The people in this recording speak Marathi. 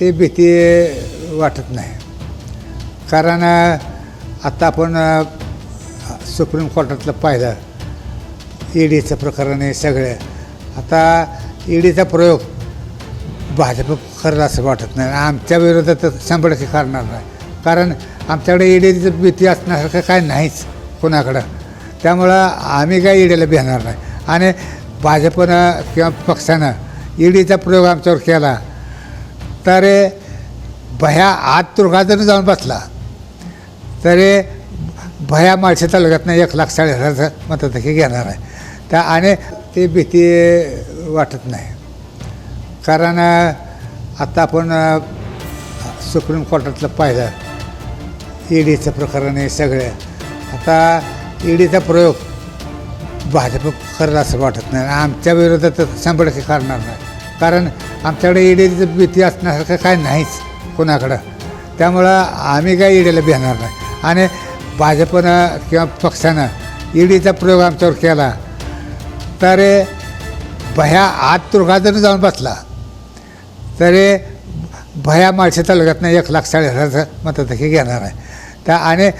ते भीती वाटत नाही. कारण आता आपण सुप्रीम कोर्टातलं पाहिलं ईडीचं प्रकरण हे सगळं. आता ईडीचा प्रयोग भाजप खरं असं वाटत नाही. आमच्या विरोधात तर शंभर टक्के करणार नाही. कारण आमच्याकडे ईडीचं भीती असण्यासारखं काय नाहीच कोणाकडं. त्यामुळं आम्ही काय ईडीला भिणार नाही. आणि भाजपनं किंवा पक्षानं ईडीचा प्रयोग आमच्यावर केला तर भया आत तुरुंगात जरी जाऊन बसला. तरी भया माळशे तालुक्यातनं एक लाख साडे हजार मतदाकी घेणार आहे. त्या आणि ते भीती वाटत नाही. कारण आता आपण सुप्रीम कोर्टातलं पाहिलं ईडीचं प्रकरण हे सगळे. आता ईडीचा प्रयोग भाजप करत असं वाटत नाही. आमच्या विरोधात तर शंभर टक्के करणार नाही. कारण आमच्याकडे ईडीचं भीती असण्यासारखं काय नाहीच कोणाकडं. त्यामुळं आम्ही काय ईडीला भिणार नाही. आणि भाजपनं किंवा पक्षानं ईडीचा प्रयोग आमच्यावर केला तर भया आत तुरुंगात जाऊन बसला. तरी भया माळशे तालुक्यातनं एक लाख साडे हजारचं मतदाकी घेणार आहे. त्या आणि